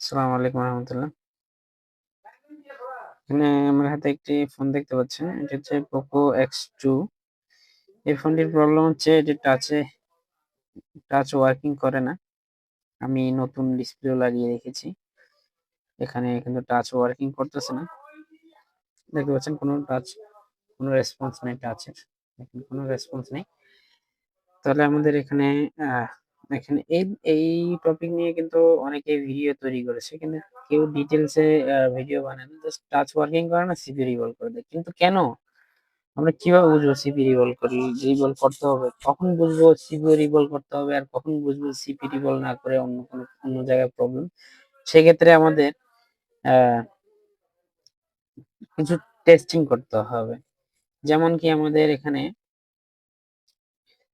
আসসালামু আলাইকুম রহমতুল্লাহ। এখানে আমার হাতে একটি ফোন দেখতে পাচ্ছেন, এটা হচ্ছে পোকো এক্স টু এই ফোনটির প্রবলেম হচ্ছে এটি টাচে টাচ ওয়ার্কিং করে না। আমি নতুন ডিসপ্লেও লাগিয়ে রেখেছি। এখানে কিন্তু টাচ ওয়ার্কিং করতেছে না। দেখতে পাচ্ছেন কোনো টাচ কোনো রেসপন্স নেই টাচের কোনো রেসপন্স নেই। তাহলে আমাদের এখানে এখানে এই এই টপিক নিয়ে কিন্তু অনেকে ভিডিও তৈরি করেছে, কিন্তু কেউ ডিটেলসে ভিডিও বানায় না জাস্ট টাচ ওয়ার্কিং করে না সিপি রিভলভ করে দেয়। কিন্তু কেন? আমরা কীভাবে বুঝব সিপি রিভলভ করি রিভলভ করতে হবে? কখন বুঝব সিপি রিভলভ করতে হবে, আর কখন বুঝব সিপি রিভলভ না করে অন্য কোনো, অন্য জায়গায় প্রবলেম সেক্ষেত্রে আমাদের কিছু টেস্টিং করতে হবে। যেমন কি আমাদের এখানে,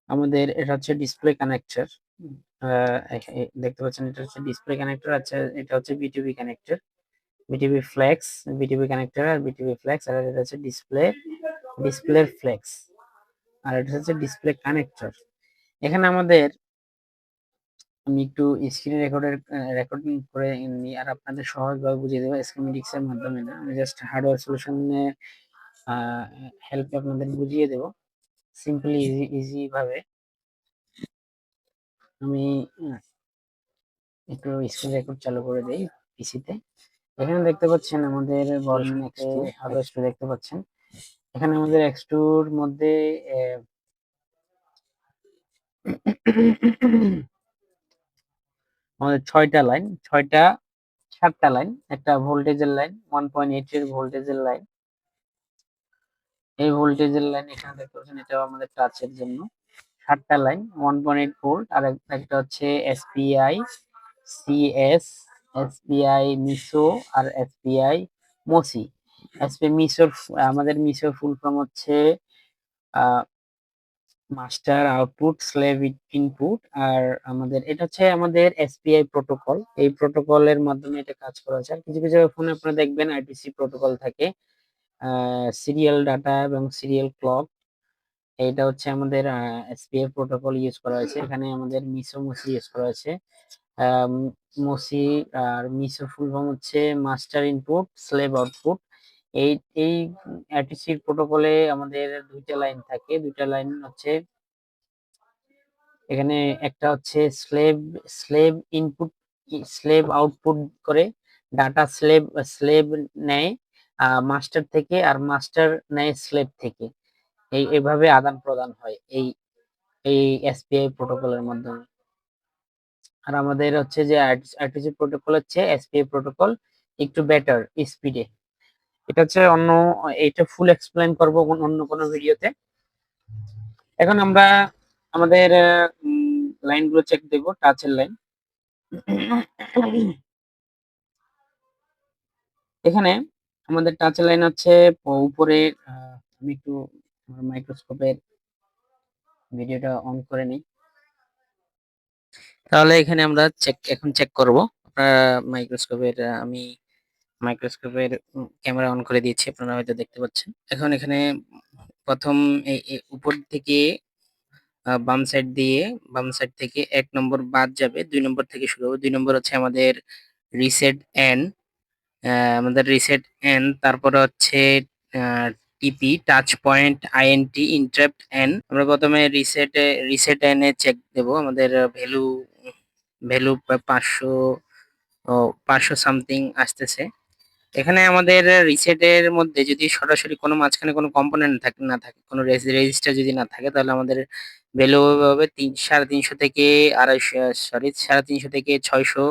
আমাদের এটা হচ্ছে ডিসপ্লে কানেক্টর দেখতে পাচ্ছেন, এটা হচ্ছে ডিসপ্লে কানেক্টর আচ্ছা এটা হচ্ছে BTB connector BTB flex BTB connector আর বিটিবি ফ্লেক্স আর এটা হচ্ছে ডিসপ্লে ডিসপ্লে ফ্লেক্স আর এটা হচ্ছে ডিসপ্লে কানেক্টর এখানে আমাদের, আমি একটু স্ক্রিন রেকর্ডের রেকর্ডিং করে নিই, আর আপনাদের সহজভাবে বুঝিয়ে দেবো স্কিমেটিক্স এর মাধ্যমে না। আমি জাস্ট হার্ডওয়্যার সলিউশনে হেল্পে আপনাদের বুঝিয়ে দেবো। সিম্পলি ইজি ইজি ভাবে। আমি একটু স্ক্রিন রেকর্ড চালু করে দেই পিসিতে এখানে দেখতে পাচ্ছেন আমাদের ভার্সন এক্স টু দেখতে পাচ্ছেন। এখানে আমাদের এক্স টুর মধ্যে আমাদের ছয়টা লাইন ছয়টা সাতটা লাইন একটা ভোল্টেজের লাইন ওয়ান পয়েন্ট এইট এর ভোল্টেজের লাইন এই ভোল্টেজের লাইন এখানে দেখতে পাচ্ছেন এটা আমাদের টাচের জন্য। সাতটা line one point eight volt আর একটা হচ্ছে এসপিআই সিএস এসপিআই মিসো আর এসপিআই মোসি। এসপিআই মিসোর আমাদের মিসোর ফুল ফর্ম হচ্ছে মাস্টার আউটপুট স্লেভ ইনপুট আর আমাদের, এটা হচ্ছে আমাদের এসপিআই প্রোটোকল এই প্রোটোকলের মাধ্যমে এটা কাজ করা হচ্ছে আর কিছু কিছু ফোনে আপনারা দেখবেন আইটিসি প্রোটোকল থাকে সিরিয়াল ডাটা এবং সিরিয়াল ক্লক এটা হচ্ছে আমাদের এসপিএফ প্রোটোকল ইউজ করা হয়েছে। এখানে আমাদের মিসো মসি ইউজ করা হয়েছে। মসি আর মিসো ফুল ফর্ম হচ্ছে মাস্টার ইনপুট স্লেভ আউটপুট এই এই অ্যাটিসির প্রোটোকলে আমাদের দুইটা লাইন থাকে। দুইটা লাইন হচ্ছে এখানে একটা হচ্ছে slave slave input slave output করে ডাটা স্লেভ স্লেভ নেয় মাস্টার থেকে আর মাস্টার নেয় স্লেভ থেকে। এই, এভাবে আদান প্রদান হয় এই এই এসপিআই প্রোটোকলের মাধ্যমে। আর আমাদের হচ্ছে যে আরটিসি প্রোটোকল হচ্ছে এসপিআই প্রোটোকল একটু বেটার স্পিডে এটা হচ্ছে অন্য, এটা ফুল এক্সপ্লেন করব অন্য কোনো ভিডিওতে এখন আমরা আমাদের লাইনগুলো চেক দেব টাচের লাইন এখানে আমাদের টাচের লাইন হচ্ছে উপরে আমি একটু আমার মাইক্রোস্কোপের ভিডিওটা অন করে নিই। তাহলে এখানে আমরা চেক এখন চেক করব। আপনারা মাইক্রোস্কোপের আমি মাইক্রোস্কোপের ক্যামেরা অন করে দিয়েছি, আপনারা হয়তো দেখতে পাচ্ছেন। এখন এখানে প্রথম উপর থেকে বাম সাইড দিয়ে, বাম সাইড থেকে এক নম্বর বাদ যাবে, দুই নম্বর থেকে শুরু হবে। দুই নম্বর হচ্ছে আমাদের রিসেট এন আমাদের রিসেট এন তারপরে হচ্ছে TP touch point INT interrupt N আমরা প্রথমে রিসেটে রিসেট এন এ চেক দেব। আমাদের ভ্যালু ভ্যালু পাঁচশো পাঁচশো সামথিং আসতেছে। এখানে আমাদের রিসেটের মধ্যে যদি সরাসরি কোনো মাঝখানে কোনো কম্পোনেন্ট থাকে, না থাকে, কোনো রেজিস্টার যদি না থাকে, তাহলে আমাদের ভ্যালু হবে তিন, সাড়ে তিনশো থেকে আড়াইশো সরি সাড়ে তিনশো থেকে ছয়শো,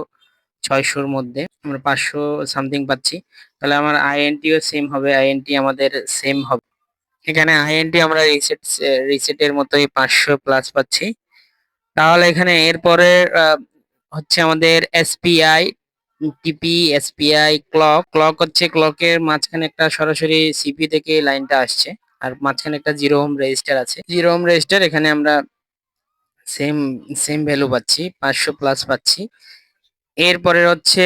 ছয়শোর মধ্যে আমরা পাঁচশো সামথিং পাচ্ছি। তাহলে আমার আইএনটিও সেম হবে আইএনটি আমাদের সেম হবে। এখানে আইএনটি আমরা রিসেট রিসেটের মতোই পাঁচশো প্লাস পাচ্ছি। তাহলে এখানে এরপরে হচ্ছে আমাদের এসপিআই টিপি এসপিআই ক্লক ক্লক হচ্ছে ক্লকের মাঝখানে একটা সরাসরি সিপি থেকে লাইনটা আসছে। আর মাঝখানে একটা জিরো হোম রেজিস্টার আছে। জিরো হোম রেজিস্টার এখানে আমরা সেম সেম ভ্যালু পাচ্ছি, পাঁচশো প্লাস পাচ্ছি। এরপরে হচ্ছে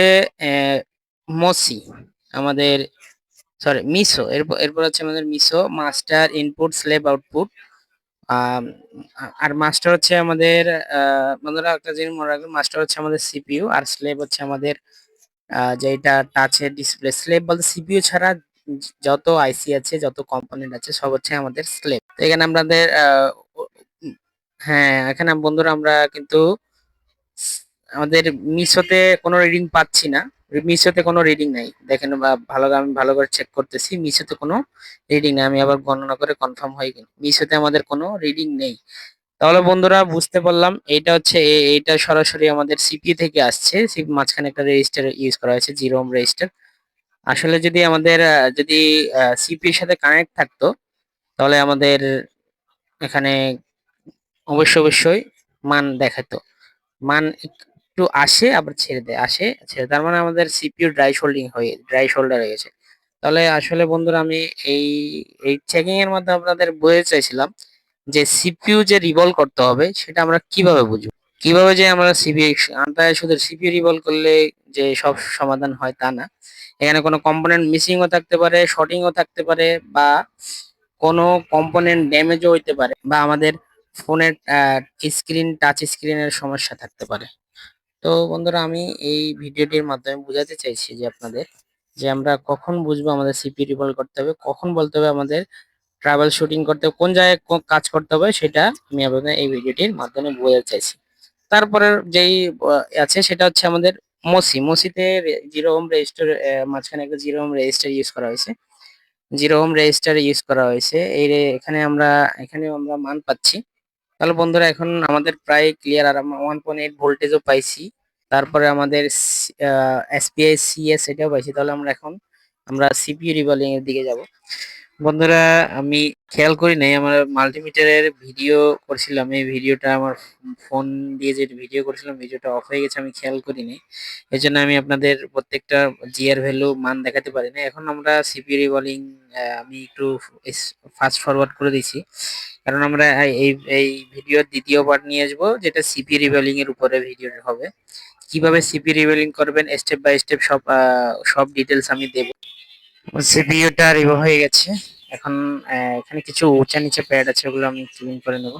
মসি আমাদের সরি মিসো এরপর এরপর হচ্ছে আমাদের MISO master input, slave output. আর মাস্টার হচ্ছে আমাদের বন্ধুরা, একটা জিনিস মনে রাখবেন, মাস্টার হচ্ছে আমাদের সিপিইউ, আর স্লেভ হচ্ছে আমাদের যেটা টাচের ডিসপ্লে। স্লেভ বলতে সিপিইউ ছাড়া যত আইসি আছে, যত কম্পোনেন্ট আছে, সব হচ্ছে আমাদের স্লেভ। তো এখানে আমাদের হ্যাঁ এখানে বন্ধুরা, আমরা কিন্তু, আমাদের মিশোতে কোনো রিডিং পাচ্ছি না। মিশোতে কোনো রিডিং নাই। দেখেন ভালো আমি ভালো করে চেক করতেছি, মিশোতে কোনো রিডিং নেই। আমি আবার গণনা করে কনফার্ম হয়ে গেল। মিশোতে আমাদের কোনো রিডিং নেই। তাহলে বন্ধুরা, বুঝতে পারলাম, এইটা হচ্ছে এ- এইটা সরাসরি আমাদের সিপি থেকে আসছে। মাঝখানে একটা রেজিস্টার ইউজ করা হয়েছে জিরো ওম রেজিস্টার আসলে যদি আমাদের যদি সিপি এর সাথে কানেক্ট থাকতো, তাহলে আমাদের এখানে অবশ্যই অবশ্যই মান দেখাতো। মান একটু আসে, আবার ছেড়ে দেয়। আসে, ছেড়ে তার মানে আমাদের সিপিইউ ড্রাই শোল্ডিং হয়ে ড্রাই শোল্ডার হয়ে গেছে। তাহলে আসলে বন্ধুরা, আমি এই এই চেকিং এর মাধ্যমে আপনাদের বোঝাতে চাইছিলাম যে সিপিইউ যে রিভলভ করতে হবে, সেটা আমরা কীভাবে বুঝব? কীভাবে যে আমরা সিপিইউ আমরা শুধু সিপিইউ রিভলভ করলে যে সব সমাধান হয় তা না। এখানে কোনো কম্পোনেন্ট মিসিংও থাকতে পারে শর্টিংও থাকতে পারে, বা কোনো কম্পোনেন্ট ড্যামেজও হইতে পারে, বা আমাদের ফোনের স্ক্রিন টাচ স্ক্রিনের সমস্যা থাকতে পারে। তো বন্ধুরা আমি এই ভিডিওটির মাধ্যমে বোঝাতে চাইছি যে আপনাদের যে আমরা কখন বুঝব আমাদের সিপি রিভলভ করতে হবে কখন বলতে হবে আমাদের ট্রাভেল শুটিং করতে হবে, কোন জায়গায় কাজ করতে হবে সেটা আমি আপনাদের এই ভিডিওটির মাধ্যমে বোঝাতে চাইছি। তারপরে যেই আছে সেটা হচ্ছে আমাদের মসি। মসিতে জিরো হোম রেজিস্টার মাঝখানে একটা জিরো হোম রেজিস্টার ইউজ করা হয়েছে। জিরো হোম রেজিস্টার ইউজ করা হয়েছে। এই এখানে আমরা এখানেও আমরা মান পাচ্ছি। তাহলে বন্ধুরা, এখন আমাদের প্রায় ক্লিয়ার আর ওয়ান পয়েন্ট এইট ভোল্টেজও পাইছি। তারপরে আমাদের এসপিআই সিএস এটাও পাইছি। তাহলে আমরা এখন, আমরা সিপিইউ রিভলিং এর দিকে যাব। বন্ধুরা, আমি খেয়াল করি নাই, আমার মাল্টিমিটারের ভিডিও করছিলাম। এই ভিডিওটা আমার ফোন দিয়ে যে ভিডিও করছিলাম ভিডিওটা অফ হয়ে গেছে, আমি খেয়াল করিনি এই জন্য আমি আপনাদের প্রত্যেকটা জিআর ভ্যালু মান দেখাতে পারি না এখন আমরা সিপি রিভলিং আমি একটু ফাস্ট ফরওয়ার্ড করে দিয়েছি। কারণ আমরা এই এই ভিডিওর দ্বিতীয় পার্ট নিয়ে আসব, যেটা সিপি রিভলিং এর উপরে ভিডিও হবে। কীভাবে সিপি রিভলিং করবেন স্টেপ বাই স্টেপ সব সব ডিটেলস আমি দেবো। সিপিইউটা রিমুভ হয়ে গেছে। এখন এখানে কিছু উঁচা নিচে প্যাড আছে, ওগুলো আমি ক্লিন করে নেব।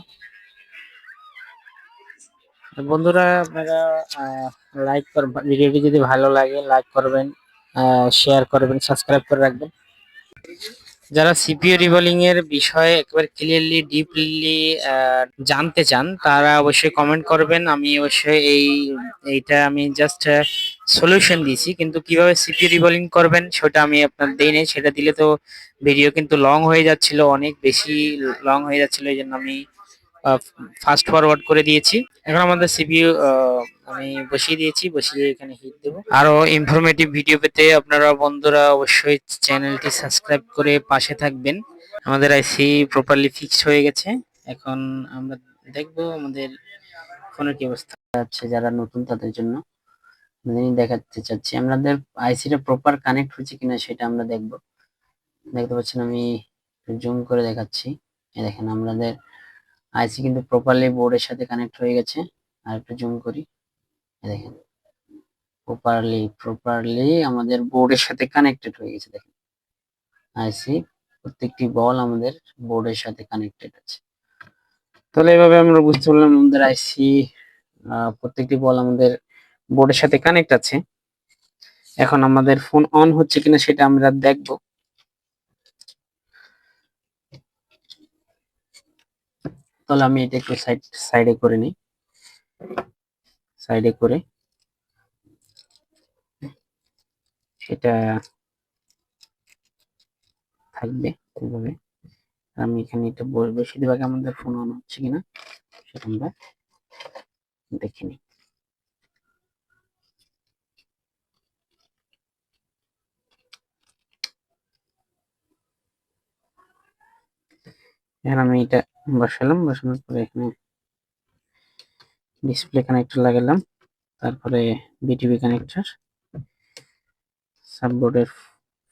বন্ধুরা, আপনারা লাইক করবেন ভিডিওটি যদি ভালো লাগে লাইক করবেন শেয়ার করবেন সাবস্ক্রাইব করে রাখবেন। যারা সিপিও রিভলিং এর বিষয়ে একবার ক্লিয়ারলি ডিপলি জানতে চান, তারা অবশ্যই কমেন্ট করবেন। আমি অবশ্যই এই, এইটা আমি জাস্ট সলিউশন দিয়েছি। কিন্তু কীভাবে সিপিও রিভলিং করবেন সেটা আমি আপনার দেই নাই। সেটা দিলে তো ভিডিও কিন্তু লং হয়ে যাচ্ছিল, অনেক বেশি লং হয়ে যাচ্ছিল, এই জন্য আমি ফাস্ট ফরওয়ার্ড করে দিয়েছি। এখন আমাদের সিপিইউ আমি বসিয়ে দিয়েছি, বসিয়ে এখানে হিট দেব। আরও ইনফরমেটিভ ভিডিও পেতে আপনারা বন্ধুরা অবশ্যই চ্যানেলটি সাবস্ক্রাইব করে পাশে থাকবেন। আমাদের আইসি প্রপারলি ফিক্সড হয়ে গেছে। এখন আমরা দেখব আমাদের ফোনের কি অবস্থা। আছে যারা নতুন তাদের জন্য। আমি দেখাতে চাচ্ছি, আমাদের আইসিটা প্রপার কানেক্ট হচ্ছে কিনা সেটা আমরা দেখব। দেখতে পাচ্ছেন আমি জুম করে দেখাচ্ছি। দেখেন, আমাদের আইসি কিন্তু প্রপারলি বোর্ডের সাথে কানেক্ট হয়ে গেছে। আর একটু জুম করি। দেখেন। প্রপারলি প্রপারলি আমাদের বোর্ডের সাথে কানেক্টেড হয়ে গেছে, দেখেন। আইসি, প্রত্যেকটি বল আমাদের বোর্ডের সাথে কানেক্টেড আছে। তাহলে এভাবে আমরা বুঝতে পারলাম আমাদের আইসি প্রত্যেকটি বল আমাদের বোর্ডের সাথে কানেক্ট আছে। এখন আমাদের ফোন অন হচ্ছে কিনা সেটা আমরা দেখব। তাহলে আমি এটা একটু সাইড সাইডে করে নিই। সাইডে করে। সেটা থাকবে এইভাবে আমি এখানে এটা বেশিরভাগ আমাদের ফোন অন হচ্ছে কিনা, সেটা আমরা দেখে নিই। এখন আমি এটা বসালাম, বসানোর পরে এখানে ডিসপ্লে কানেক্টর লাগালাম। তারপরে বিটিভি কানেক্টর সাববোর্ডের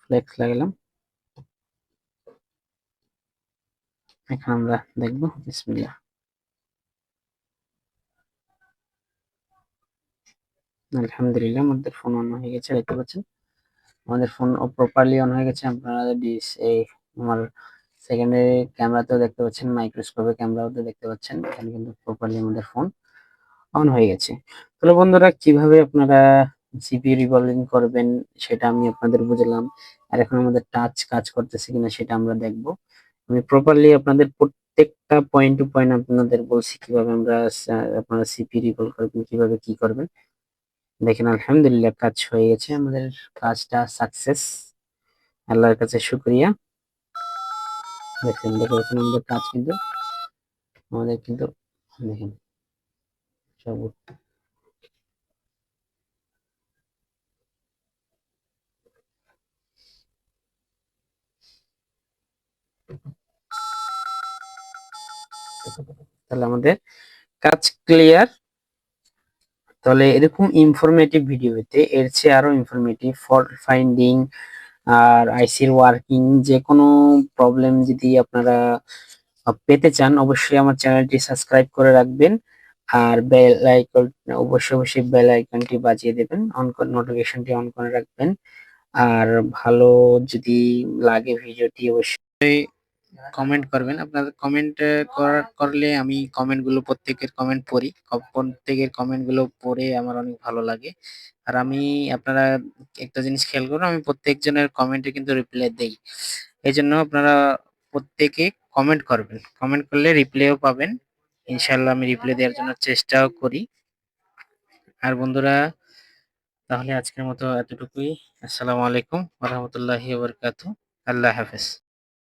ফ্লেক্স লাগালাম। এখন আমরা দেখব, বিসমিল্লাহ। আলহামদুলিল্লাহ, আমাদের ফোন অন হয়ে গেছে, দেখতে পাচ্ছেন? আমাদের ফোন প্রপারলি অন হয়ে গেছে, আপনারা এই আমার সেকেন্ডারি ক্যামেরাতেও দেখতে পাচ্ছেন মাইক্রোস্কোপে ক্যামেরাতেও দেখতে পাচ্ছেন, এখানে কিন্তু প্রপারলি আমাদের ফোন অন হয়ে গেছে। তাহলে বন্ধুরা, কীভাবে আপনারা জিপি রিভলভিং করবেন সেটা আমি আপনাদের বুঝলাম, আর এখন আমাদের টাচ কাজ করতেছে কিনা সেটা আমরা দেখব। আমি প্রপারলি আপনাদের প্রত্যেকটা পয়েন্ট টু পয়েন্ট আপনাদের বলছি কীভাবে আমরা আপনারা সিপি রিভলভ করবেন, কীভাবে কি করবেন। দেখেন, আলহামদুলিল্লাহ কাজ হয়ে গেছে, আমাদের কাজটা সাকসেস আল্লাহর কাছে শুক্রিয়া। দেখেন এখানে আমাদের কাজ কিন্তু, আমাদের কিন্তু দেখেন, সব তাহলে আমাদের কাজ ক্লিয়ার তাহলে এরকম ইনফরমেটিভ ভিডিও এর চেয়ে আরও ইনফরমেটিভ ফল্ট ফাইন্ডিং আর আইসির ওয়ার্কিং যে কোনো প্রবলেম যদি আপনারা পেতে চান, অবশ্যই আমার চ্যানেলটি সাবস্ক্রাইব করে রাখবেন। আর বেল আইকন অবশ্যই অবশ্যই বেল আইকনটি বাজিয়ে দেবেন অন নোটিফিকেশনটি অন করে রাখবেন। আর ভালো যদি লাগে ভিডিওটি অবশ্যই কমেন্ট করবেন। আপনাদের কমেন্ট করলে আমি কমেন্টগুলো প্রত্যেকের কমেন্ট পড়ি। প্রত্যেকের কমেন্টগুলো পড়ে আমার অনেক ভালো লাগে। আর আমি আপনারা একটা জিনিস খেয়াল করুন, আমি প্রত্যেকজনের কমেন্টে কিন্তু রিপ্লাই দেই। এই জন্য আপনারা প্রত্যেকে কমেন্ট করবেন। কমেন্ট করলে রিপ্লাইও পাবেন। ইনশাল্লাহ আমি রিপ্লাই দেওয়ার জন্য চেষ্টাও করি। আর বন্ধুরা, তাহলে আজকের মতো এতটুকুই। আসসালামু আলাইকুম রহমতুল্লাহি বারকাতু আল্লাহ হাফেজ।